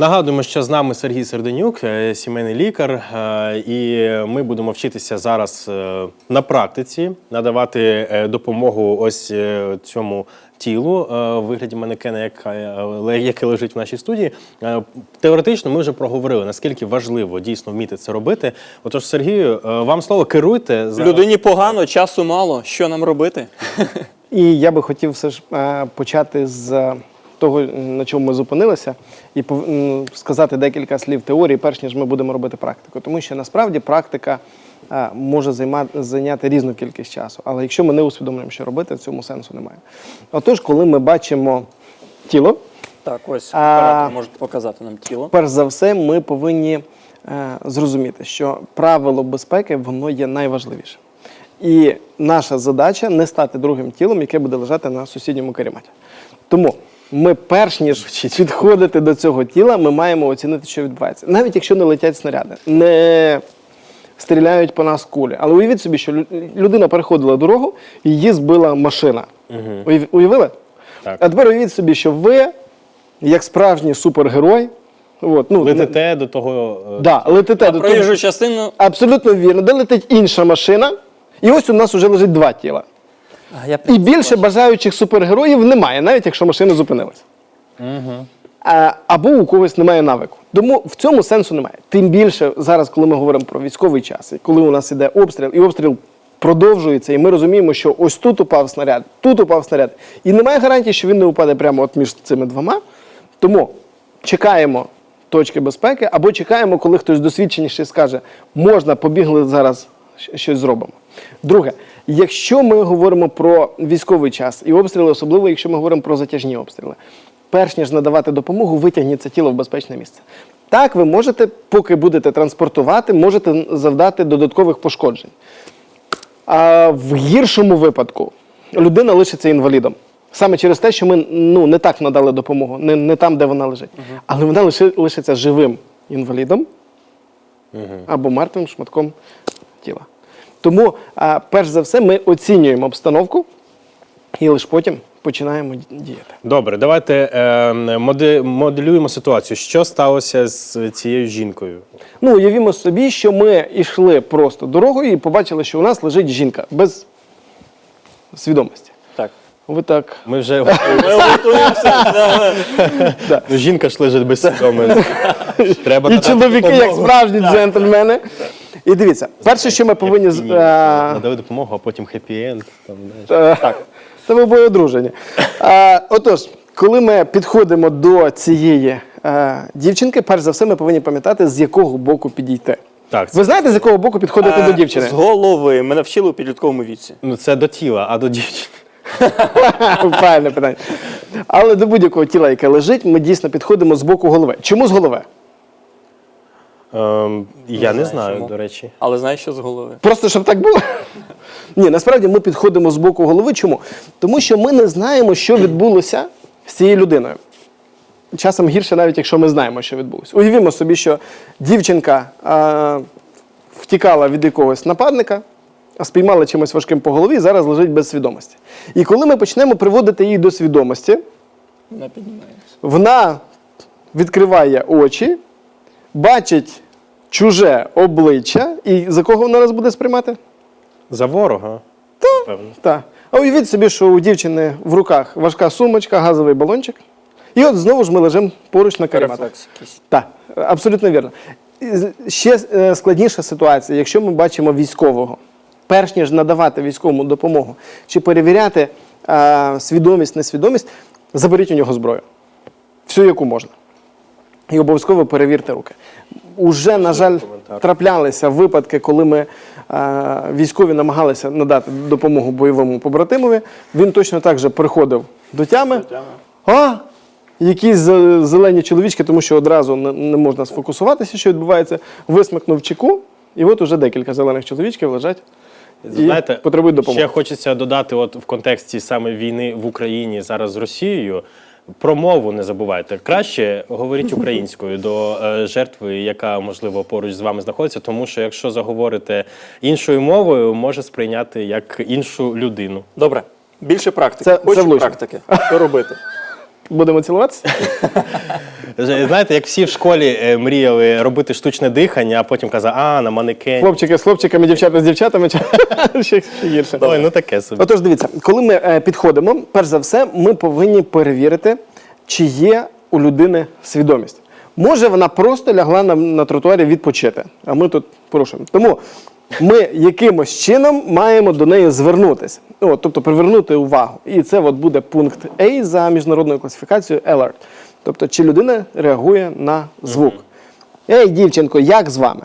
Нагадуємо, що з нами Сергій Серденюк, е, сімейний лікар, е, і ми будемо вчитися зараз е, на практиці надавати допомогу ось цьому тілу в вигляді манекена, яке лежить в нашій студії. Теоретично ми вже проговорили, наскільки важливо дійсно вміти це робити. Отож, Сергію, вам слово керуйте зараз. Людині погано, часу мало. Що нам робити? І я би хотів все ж почати з того, на чому ми зупинилися, і сказати декілька слів теорії, перш ніж ми будемо робити практику. Тому що насправді практика е, може займати, зайняти різну кількість часу. Але якщо ми не усвідомлюємо, що робити, в цьому сенсу немає. Отож, коли ми бачимо тіло, Так, ось А- може показати нам тіло. перш за все, ми повинні е, зрозуміти, що правило безпеки воно є найважливіше. І наша задача не стати другим тілом, яке буде лежати на сусідньому карематі. Тому ми, перш ніж підходити до цього тіла, ми маємо оцінити, що відбувається. Навіть якщо не летять снаряди, не стріляють по нас кулі. Але уявіть собі, що людина переходила дорогу і її збила машина. Уяв- Уявили? Так. А тепер уявіть собі, що ви, як справжній супергерой, от, ну, Летите до того. е, Да, летите А до проїжджу того. частину. Абсолютно вірно. Де летить інша машина, і ось у нас вже лежить два тіла. Я І більше бажаючих супергероїв немає, навіть якщо машина зупинилася. А, або у когось немає навику. Тому в цьому сенсу немає. Тим більше зараз, коли ми говоримо про військовий час, і коли у нас іде обстріл, і обстріл продовжується, і ми розуміємо, що ось тут упав снаряд, тут упав снаряд. І немає гарантії, що він не упаде прямо от між цими двома. Тому чекаємо точки безпеки, або чекаємо, коли хтось досвідченіший скаже, можна, побігли зараз щось зробимо. Друге, якщо ми говоримо про військовий час і обстріли, особливо якщо ми говоримо про затяжні обстріли, перш ніж надавати допомогу, витягніть це тіло в безпечне місце. Так, ви можете, поки будете транспортувати, можете завдати додаткових пошкоджень. А в гіршому випадку людина лишиться інвалідом. Саме через те, що ми ну, не так надали допомогу, не, не там, де вона лежить. Але вона лиши, лишиться живим інвалідом або мертвим шматком тіла. Тому, перш за все, ми оцінюємо обстановку і лише потім починаємо діяти. Добре, давайте е, моде- моделюємо ситуацію. Що сталося з цією жінкою? Ну, уявімо собі, що ми йшли просто дорогою і побачили, що у нас лежить жінка без свідомості. Так. Ви так. Ми вже готуємося. жінка ж лежить без свідомості. І чоловіки, як справжні джентльмени. І дивіться, перше, що ми повинні. з- Ні, е, Надали допомогу, а потім хеппі-енд. Там, знаєш. Е, Це ви обоє одружені. Е, Отож, коли ми підходимо до цієї е, дівчинки, перш за все, ми повинні пам'ятати, з якого боку підійти. Так, це, Ви знаєте, з якого боку підходити до дівчини? З голови. Мене вчили у підлітковому віці. ну, це до тіла, а до дівчини. Правильне питання. Але до будь-якого тіла, яке лежить, ми дійсно підходимо з боку голови. Чому з голови? Ем, я не знаю, знаю, чому. до речі. Але знаєш, що з голови? Просто щоб так було. Ні, насправді ми підходимо з боку голови. Чому? Тому що ми не знаємо, що відбулося з цією людиною. Часом гірше, навіть якщо ми знаємо, що відбулося. Уявімо собі, що дівчинка а, втікала від якогось нападника, а спіймала чимось важким по голові і зараз лежить без свідомості. І коли ми почнемо приводити її до свідомості, піднімається. вона відкриває очі, бачить чуже обличчя, і за кого вона нас буде сприймати? За ворога. Певно. Так. А уявіть собі, що у дівчини в руках важка сумочка, газовий балончик. І от знову ж ми лежимо поруч на карематах. Так, абсолютно вірно. Ще е, складніша ситуація, якщо ми бачимо військового, перш ніж надавати військовому допомогу чи перевіряти е, свідомість, несвідомість, заберіть у нього зброю. Всю, яку можна. І обов'язково перевірте руки. Уже, на жаль, траплялися випадки, коли ми е, військові намагалися надати допомогу бойовому побратимові. Він точно так же приходив до тями. А, якісь зелені чоловічки, тому що одразу не, не можна сфокусуватися, що відбувається, висмикнув чеку, і от уже декілька зелених чоловічків лежать і потребують допомоги. ще хочеться додати, от в контексті саме війни в Україні зараз з Росією. Про мову не забувайте. Краще говоріть українською до е, жертви, яка можливо поруч з вами знаходиться, тому що якщо заговорите іншою мовою, може сприйняти як іншу людину. Добре. Більше практики. Це- Хочу це практики. Що робити? Будемо цілуватися? Знаєте, як всі в школі е, мріяли робити штучне дихання, а потім казали, а, на манекені. Хлопчики з хлопчиками, дівчата з дівчатами. ще, ще гірше. Ой, ну таке собі. Отож, дивіться, коли ми е, підходимо, перш за все, ми повинні перевірити, чи є у людини свідомість. Може, вона просто лягла на, на тротуарі відпочити, а ми тут порушуємо. Тому ми якимось чином маємо до неї звернутися, От, тобто привернути увагу. І це от буде пункт A за міжнародною класифікацією alert. Тобто, чи людина реагує на звук. Ей, дівчинко, як з вами?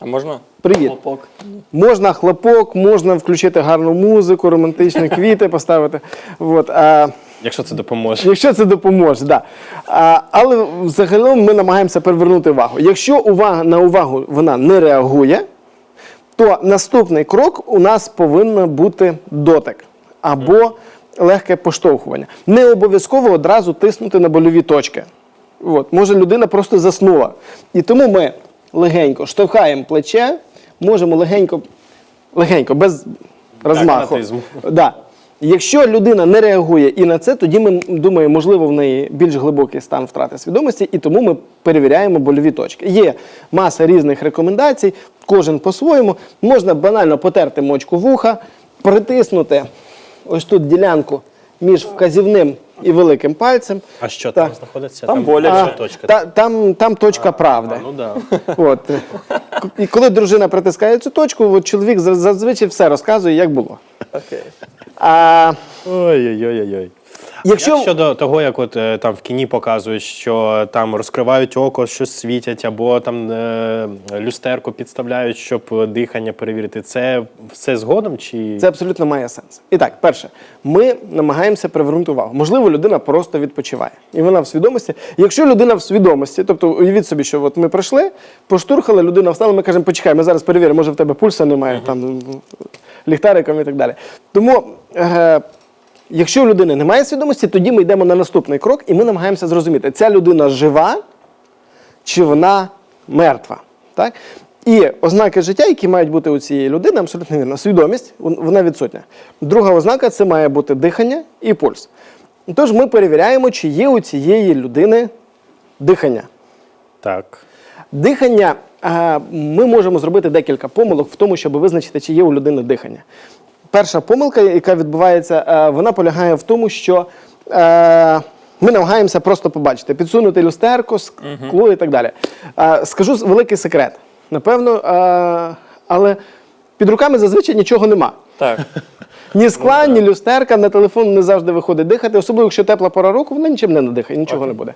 А можна? Привіт. Хлопок. Можна хлопок, можна включити гарну музику, романтичні квіти поставити. От, а, Якщо це допоможе. якщо це допоможе, да. А, але взагалом ми намагаємося привернути увагу. Якщо увага на увагу вона не реагує, то наступний крок у нас повинен бути дотик або легке поштовхування. Не обов'язково одразу тиснути на больові точки. От, може, людина просто заснула. І тому ми легенько штовхаємо плече, можемо легенько, легенько, без розмаху. Да. Якщо людина не реагує і на це, тоді ми думаємо, можливо, в неї більш глибокий стан втрати свідомості, і тому ми перевіряємо больові точки. Є маса різних рекомендацій, кожен по-своєму. Можна банально потерти мочку вуха, притиснути ось тут ділянку між вказівним і великим пальцем. А що там знаходиться? Там боляче. інша точка. Та, там, там точка правди. Ну да. От. І коли дружина притискає цю точку, от чоловік заз- зазвичай все розказує, як було. Окей. А Ой-ой-ой-ой. якщо Як щодо того, як от е, там в кіні показують, що там розкривають око, щось світять, або там е, люстерку підставляють, щоб дихання перевірити, це все згодом чи Це абсолютно має сенс. І так, перше, ми намагаємося привернути увагу. Можливо, людина просто відпочиває. І вона в свідомості. Якщо людина в свідомості, тобто уявіть собі, що от ми прийшли, поштурхали, людина встала, ми кажемо, почекай, ми зараз перевіримо, може в тебе пульса немає, там ліхтариком і так далі. Тому. Е- Якщо у людини немає свідомості, тоді ми йдемо на наступний крок і ми намагаємося зрозуміти, ця людина жива чи вона мертва. Так? І ознаки життя, які мають бути у цієї людини, абсолютно вірно. Свідомість, вона відсутня. Друга ознака це має бути дихання і пульс. Тож ми перевіряємо, чи є у цієї людини дихання. так? Дихання ми можемо зробити декілька помилок в тому, щоб визначити, чи є у людини дихання. Перша помилка, яка відбувається, е, вона полягає в тому, що е, ми намагаємося просто побачити, підсунути люстерку, скло і так далі. Скажу великий секрет. Напевно, е, але під руками зазвичай нічого нема. Так. Ні скла, ні люстерка, на телефон не завжди виходить дихати, особливо якщо тепла пора року, вона нічим не надихає, нічого не буде.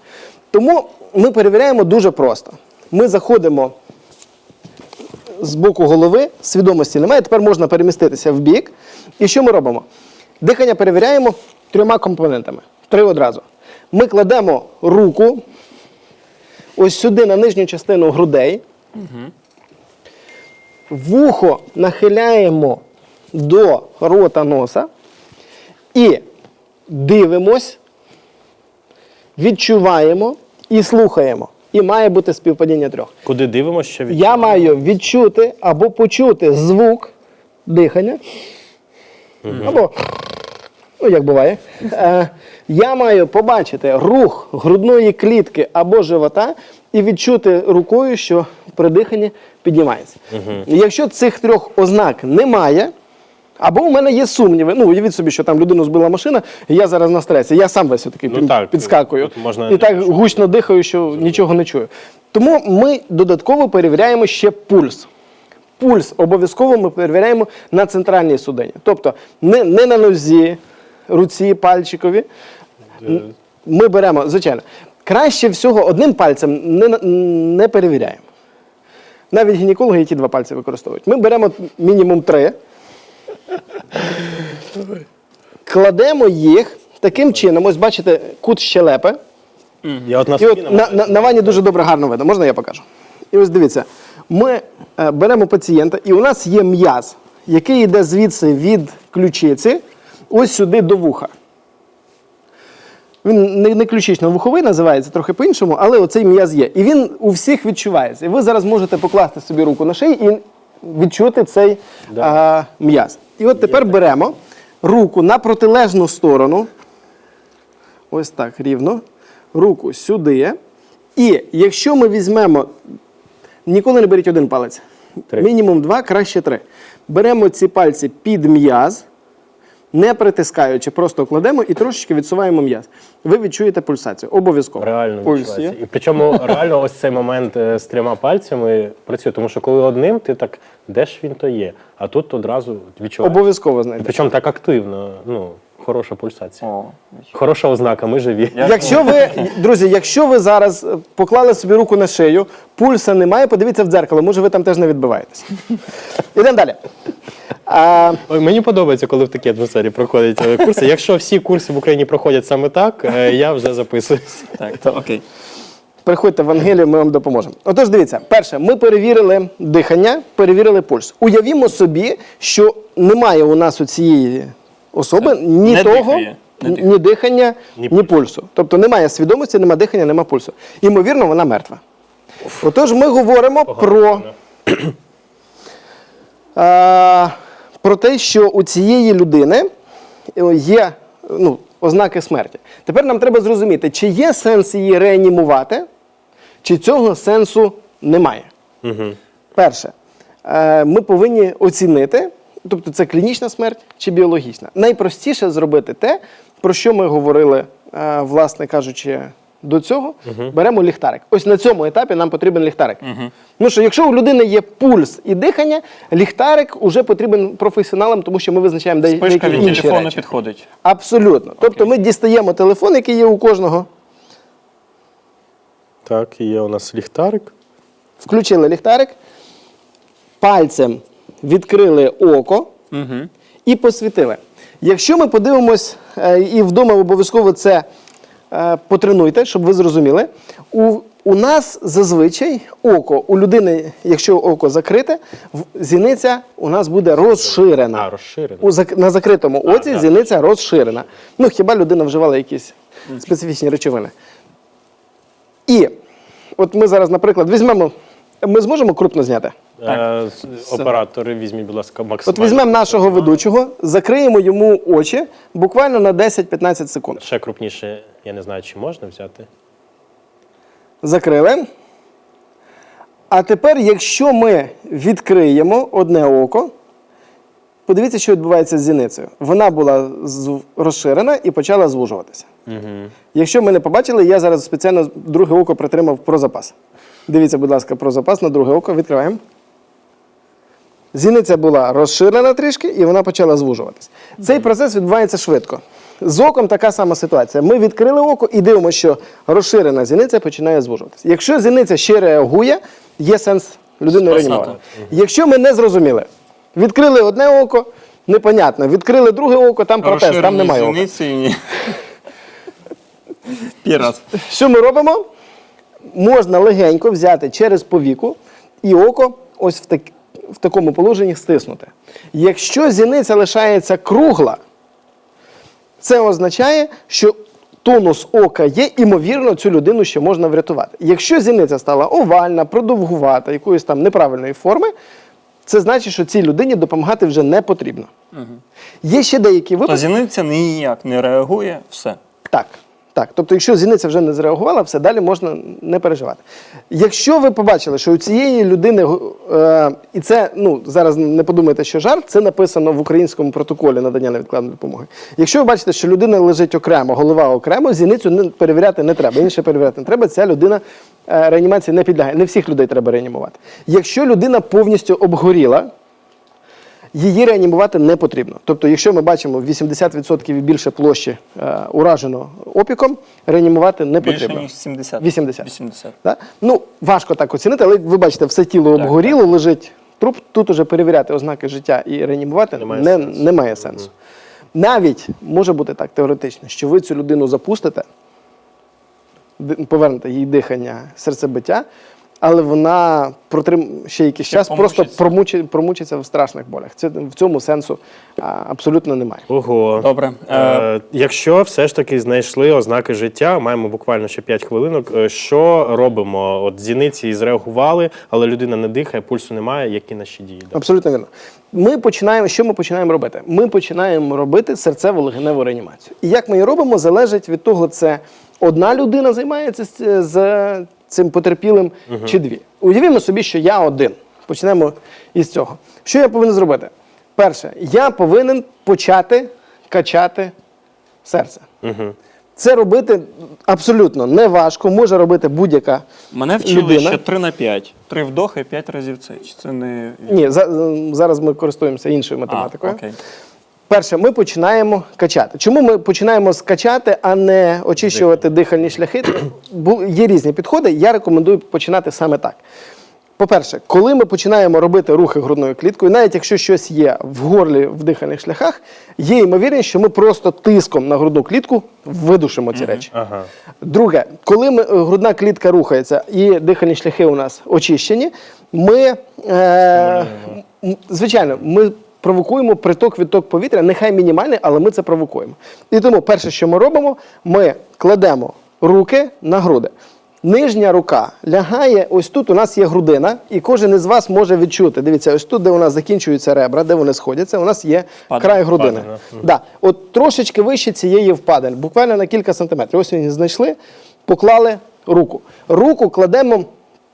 Тому ми перевіряємо дуже просто. Ми заходимо з боку голови, свідомості немає, тепер можна переміститися в бік. І що ми робимо? Дихання перевіряємо трьома компонентами. Три одразу. Ми кладемо руку ось сюди на нижню частину грудей. Вухо нахиляємо до рота носа і дивимось, відчуваємо і слухаємо. І має бути співпадіння трьох. Куди дивимося, що від Я маю відчути або почути звук дихання. Або, ну як буває, е, я маю побачити рух грудної клітки або живота і відчути рукою, що при диханні піднімається. Якщо цих трьох ознак немає, або у мене є сумніви. Ну, уявіть собі, що там людину збила машина, і я зараз на стресі. Я сам весь такий Ну, так, підскакую. можна і так гучно дихаю, що нічого не чую. Тому ми додатково перевіряємо ще пульс. Пульс обов'язково ми перевіряємо на центральній судині. Тобто не, не на нозі, руці, пальчикові. Ми беремо, звичайно, краще всього одним пальцем не, не перевіряємо. Навіть гінекологи і ті два пальці використовують. Ми беремо мінімум три, кладемо їх таким чином, ось бачите, кут щелепи. Я от на І от на, на, на ванні дуже добре гарно видно. Можна я покажу? І ось дивіться, ми е, беремо пацієнта, і у нас є м'яз, який йде звідси від ключиці, ось сюди до вуха. Він не, не ключично-вуховий називається, трохи по-іншому, але оцей м'яз є. І він у всіх відчувається. І ви зараз можете покласти собі руку на шию і відчути цей а, м'яз. І от тепер беремо руку на протилежну сторону. ось так рівно, руку сюди. І якщо ми візьмемо, ніколи не беріть один палець. Три. Мінімум два, краще три. Беремо ці пальці під м'яз, не притискаючи, просто кладемо і трошечки відсуваємо м'яз. Ви відчуєте пульсацію. Обов'язково. Реально відчувається. І причому реально ось цей момент е, з трьома пальцями працює, тому що коли одним, ти так, де ж він то є? А тут одразу відчуваєш. Обов'язково знайдете. причому так активно, ну, хороша пульсація. О, Хороша ознака, ми живі. Я- Якщо ви, друзі, якщо ви зараз е, поклали собі руку на шию, пульса немає, подивіться в дзеркало, може ви там теж не відбиваєтесь. Ідемо далі. А, Ой, мені подобається, коли в такій атмосфері проходять е, курси. Якщо всі курси в Україні проходять саме так, е, я вже записуюсь. так, то, окей. приходьте в Ангелію, ми вам допоможемо. Отож, дивіться, перше, ми перевірили дихання, перевірили пульс. Уявімо собі, що немає у нас у цієї особи ні не того, дихає, не ні дихання, Ні ні, пульсу. Тобто немає свідомості, немає дихання, немає пульсу. Ймовірно, вона мертва. Отож, ми говоримо про. А, про те, що у цієї людини е, є ну, ознаки смерті. Тепер нам треба зрозуміти, чи є сенс її реанімувати, чи цього сенсу немає. Перше, е, ми повинні оцінити, тобто це клінічна смерть чи біологічна. Найпростіше зробити те, про що ми говорили, е, власне кажучи, до цього. Беремо ліхтарик. Ось на цьому етапі нам потрібен ліхтарик. Ну що, якщо у людини є пульс і дихання, ліхтарик уже потрібен професіоналам, тому що ми визначаємо де- Спишка деякі від телефону речі. підходить. Абсолютно. Тобто ми дістаємо телефон, який є у кожного, Так, і є у нас ліхтарик. включили ліхтарик, пальцем відкрили око Угу. і посвітили. Якщо ми подивимось, е, і вдома обов'язково це е, потренуйте, щоб ви зрозуміли. У, у нас зазвичай око, у людини, якщо око закрите, зіниця у нас буде розширена. А, розширена. У на закритому оці так. зіниця розширена. Ну, хіба людина вживала якісь специфічні речовини. І от ми зараз, наприклад, візьмемо. Ми зможемо крупно зняти? Е, Оператори, візьміть, будь ласка, От візьмемо нашого ведучого, закриємо йому очі буквально на 10-15 секунд. Ще крупніше, я не знаю, чи можна взяти. Закрили. А тепер, якщо ми відкриємо одне око, подивіться, що відбувається з зіницею. Вона була розширена і почала звужуватися. Угу. Якщо ми не побачили, я зараз спеціально друге око притримав про запас. Дивіться, будь ласка, про запас на друге око. Відкриваємо. Зіниця була розширена трішки, і вона почала звужуватись. Цей процес відбувається швидко. З оком така сама ситуація. Ми відкрили око і дивимося, що розширена зіниця починає звужуватися. Якщо зіниця ще реагує, є сенс Спасати. реанімувати. Якщо ми не зрозуміли, відкрили одне око, непонятно. Відкрили друге око, там протез, там немає ока. зіниці. ні. Раз. Що ми робимо? Можна легенько взяти через повіку і око ось в, так, в такому положенні стиснути. Якщо зіниця лишається кругла, це означає, що тонус ока є, імовірно, цю людину ще можна врятувати. Якщо зіниця стала овальна, продовгувата, якоїсь там неправильної форми, це значить, що цій людині допомагати вже не потрібно. Є ще деякі То випадки. зіниця ніяк не реагує, все. Так. Так, тобто, якщо зіниця вже не зреагувала, все далі можна не переживати. Якщо ви побачили, що у цієї людини, е, і це ну зараз не подумайте, що жарт, це написано в українському протоколі надання невідкладної допомоги. Якщо ви бачите, що людина лежить окремо, голова окремо, зіницю не перевіряти не треба. Інше перевіряти не треба. Ця людина е, реанімації не підлягає. Не всіх людей треба реанімувати. Якщо людина повністю обгоріла, її реанімувати не потрібно. Тобто, якщо ми бачимо 80% і більше площі е, уражено опіком, реанімувати не Більше, потрібно. ніж 70. 80. 80. Да? Ну, важко так оцінити, але ви бачите, все тіло обгоріло, лежить труп. Тут уже перевіряти ознаки життя і реанімувати Немає не, сенсу. немає сенсу. Навіть може бути так теоретично, що ви цю людину запустите, повернете їй дихання, серцебиття, але вона протрим ще якийсь час просто помучиться. промучи, промучиться в страшних болях. Це в цьому сенсу а, абсолютно немає. Ого. Добре. Е, Е, якщо все ж таки знайшли ознаки життя, маємо буквально ще 5 хвилинок. е, Що робимо? От зіниці зреагували, але людина не дихає, пульсу немає. Які наші дії? Да? Абсолютно вірно. Ми починаємо, що ми починаємо робити? Ми починаємо робити серцево-легеневу реанімацію. І як ми її робимо, залежить від того, це одна людина займається з, з цим потерпілим чи дві. Уявімо собі, що я один. Почнемо із цього. Що я повинен зробити? Перше, я повинен почати качати серце. Це робити абсолютно не важко, може робити будь-яка мене вчили людина. ще 3 на 5. Три вдохи, 5 разів це. Чи це не. Ні, за, зараз ми користуємося іншою А, математикою. окей. Перше, ми починаємо качати. Чому ми починаємо з качати, а не очищувати дихальні шляхи? Є різні підходи. Я рекомендую починати саме так. По-перше, коли ми починаємо робити рухи грудною кліткою, навіть якщо щось є в горлі в дихальних шляхах, є ймовірність, що ми просто тиском на грудну клітку видушимо ці речі. Ага. Друге, коли ми, е, грудна клітка рухається і дихальні шляхи у нас очищені, ми, е, звичайно, ми провокуємо приток відток повітря, нехай мінімальний, але ми це провокуємо. І тому перше, що ми робимо, ми кладемо руки на груди. Нижня рука лягає, ось тут у нас є грудина, і кожен із вас може відчути. Дивіться, ось тут, де у нас закінчуються ребра, де вони сходяться, у нас є Впадина. край грудини. Впадина. Да. От трошечки вище цієї впадин, буквально на кілька сантиметрів. Ось її знайшли, поклали руку. Руку кладемо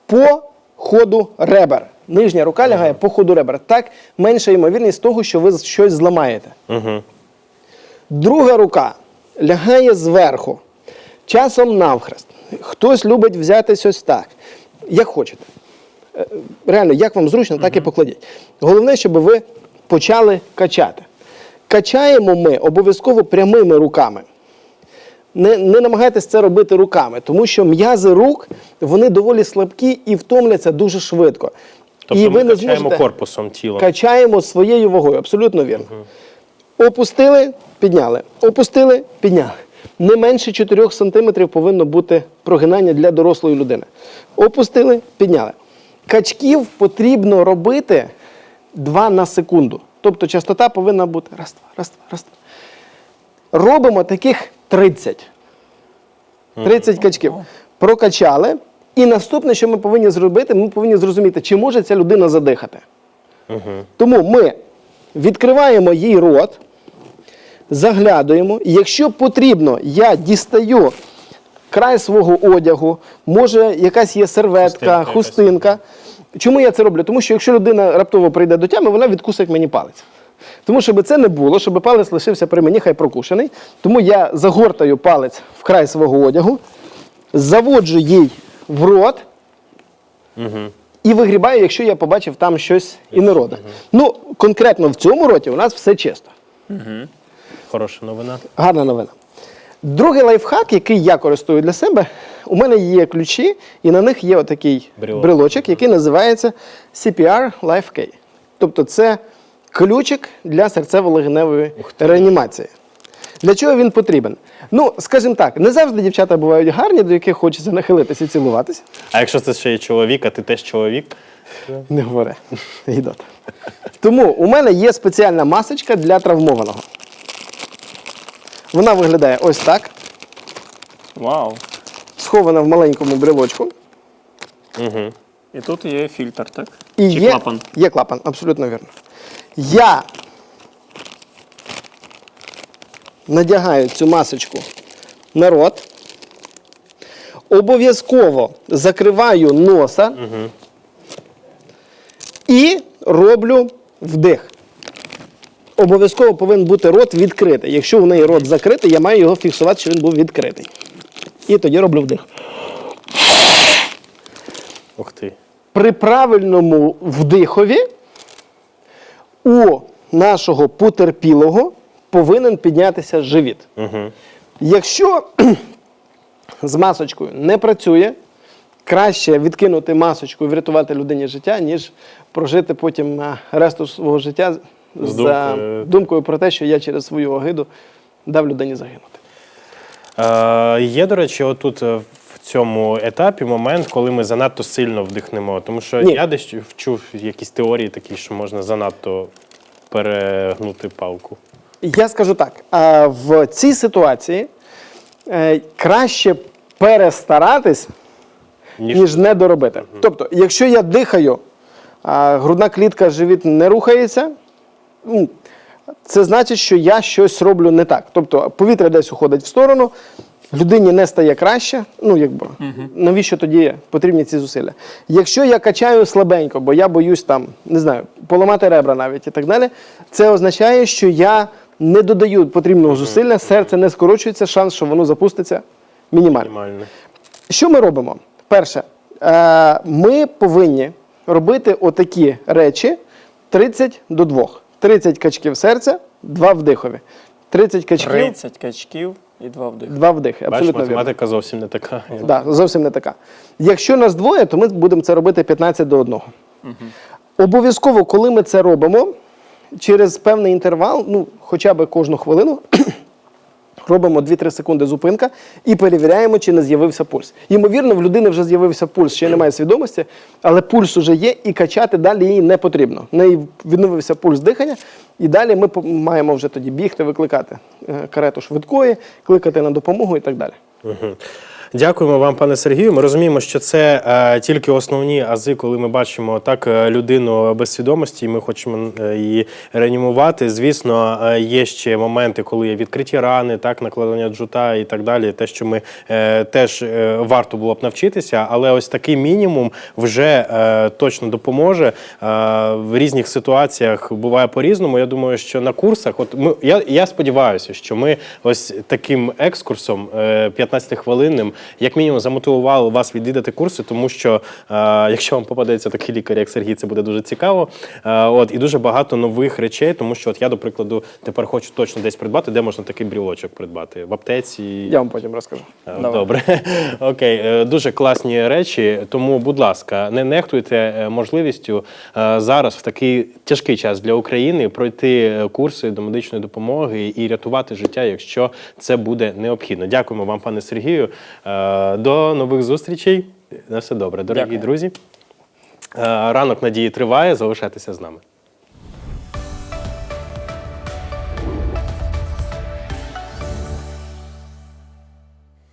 по ходу ребер. Нижня рука лягає по ходу ребер. Так менша ймовірність того, що ви щось зламаєте. Угу. Друга рука лягає зверху, часом навхрест. Хтось любить взятись ось так, як хочете. Е, Реально, як вам зручно, так і покладіть. Головне, щоб ви почали качати. Качаємо ми обов'язково прямими руками. Не, не намагайтесь це робити руками, тому що м'язи рук вони доволі слабкі і втомляться дуже швидко. Тобто і ми ви не качаємо зможете корпусом тіла. качаємо своєю вагою, абсолютно вірно. Опустили, підняли. Опустили, підняли. Не менше 4 см повинно бути прогинання для дорослої людини. Опустили, підняли. Качків потрібно робити 2 на секунду. Тобто частота повинна бути раз, два, раз, два, раз. два. Робимо таких 30. 30 качків. Прокачали. І наступне, що ми повинні зробити, ми повинні зрозуміти, чи може ця людина задихати. Тому ми відкриваємо їй рот, заглядуємо. І якщо потрібно, я дістаю край свого одягу, може якась є серветка, Хустинка хустинка. Чому я це роблю? Тому що якщо людина раптово прийде до тями, вона відкусить мені палець. Тому щоб це не було, щоб палець лишився при мені, хай прокушений. Тому я загортаю палець в край свого одягу, заводжу їй в рот і вигрібаю, якщо я побачив там щось інородне. Ну, конкретно в цьому роті у нас все чисто. Хороша новина. Гарна новина. Другий лайфхак, який я користую для себе, у мене є ключі, і на них є отакий Брелок. брелочок, який називається CPR Life Key. Тобто це ключик для серцево-легеневої реанімації. Для чого він потрібен? Ну, скажімо так, не завжди дівчата бувають гарні, до яких хочеться нахилитися і цілуватися. А якщо це ще й чоловік, а ти теж чоловік, Не говори. Гідота. Тому у мене є спеціальна масочка для травмованого. Вона виглядає ось так, Вау. схована в маленькому брелочку. І тут є фільтр, так? І Чи є, клапан? Є клапан, абсолютно вірно. Я надягаю цю масочку на рот. Обов'язково закриваю носа і роблю вдих. Обов'язково повинен бути рот відкритий. Якщо у неї рот закритий, я маю його фіксувати, що він був відкритий. І тоді роблю вдих. ух ти. при правильному вдихові у нашого потерпілого повинен піднятися живіт. Якщо з масочкою не працює, краще відкинути масочку і врятувати людині життя, ніж прожити потім а, решту свого життя З за думкою. думкою про те, що я через свою огиду дав людині загинути. Е, є, до речі, отут е, в цьому етапі момент, коли ми занадто сильно вдихнемо. Тому що Ні. я десь чув якісь теорії такі, що можна занадто перегнути палку. Я скажу так: в цій ситуації е, краще перестаратись, Ніж- ніж, не доробити. Тобто, якщо я дихаю, грудна клітка, живіт не рухається, це значить, що я щось роблю не так. Тобто повітря десь уходить в сторону, людині не стає краще. Ну, якби, навіщо тоді потрібні ці зусилля? Якщо я качаю слабенько, бо я боюсь там, не знаю, поламати ребра навіть і так далі, це означає, що я не додаю потрібного зусилля, серце не скорочується, шанс, що воно запуститься, мінімальний. Мінімально. Що ми робимо? Перше, е, ми повинні робити отакі речі 30 до 2. 30 качків серця, 2 вдихові. 30 качків, 30 качків і два вдихи. 2 вдихи. Бачиш, Абсолютно вірно. математика зовсім не така. Да, зовсім не така. Якщо нас двоє, то ми будемо це робити 15 до 1. Обов'язково, коли ми це робимо, через певний інтервал, ну, хоча б кожну хвилину, робимо 2-3 секунди зупинка і перевіряємо, чи не з'явився пульс. Ймовірно, в людини вже з'явився пульс, ще немає свідомості, але пульс уже є, і качати далі її не потрібно. В неї відновився пульс дихання, і далі ми маємо вже тоді бігти, викликати е, карету швидкої, кликати на допомогу і так далі. Дякуємо вам, пане Сергію. Ми розуміємо, що це е, тільки основні ази, коли ми бачимо так е, людину без свідомості, і ми хочемо е, її реанімувати. Звісно, е, є ще моменти, коли є відкриті рани, так накладення джута і так далі. Те, що ми е, теж е, варто було б навчитися, але ось такий мінімум вже е, точно допоможе. Е, в різних ситуаціях буває по-різному. Я думаю, що на курсах, от ми я, я сподіваюся, що ми ось таким екскурсом е, 15-хвилинним, як мінімум, замотивували вас відвідати курси, тому що е, якщо вам попадеться такий лікар, як Сергій, це буде дуже цікаво. Е, от і дуже багато нових речей, тому що от я, до прикладу, тепер хочу точно десь придбати, де можна такий брілочок придбати в аптеці. Я вам потім розкажу. Е, Добре, окей, дуже класні речі. Тому, будь ласка, не нехтуйте можливістю зараз в такий тяжкий час для України пройти курси до медичної допомоги і рятувати життя, якщо це буде необхідно. Дякуємо вам, пане Сергію. Е, До нових зустрічей. На все добре, дорогі Дякую. друзі. Е, Ранок надії триває. Залишайтеся з нами.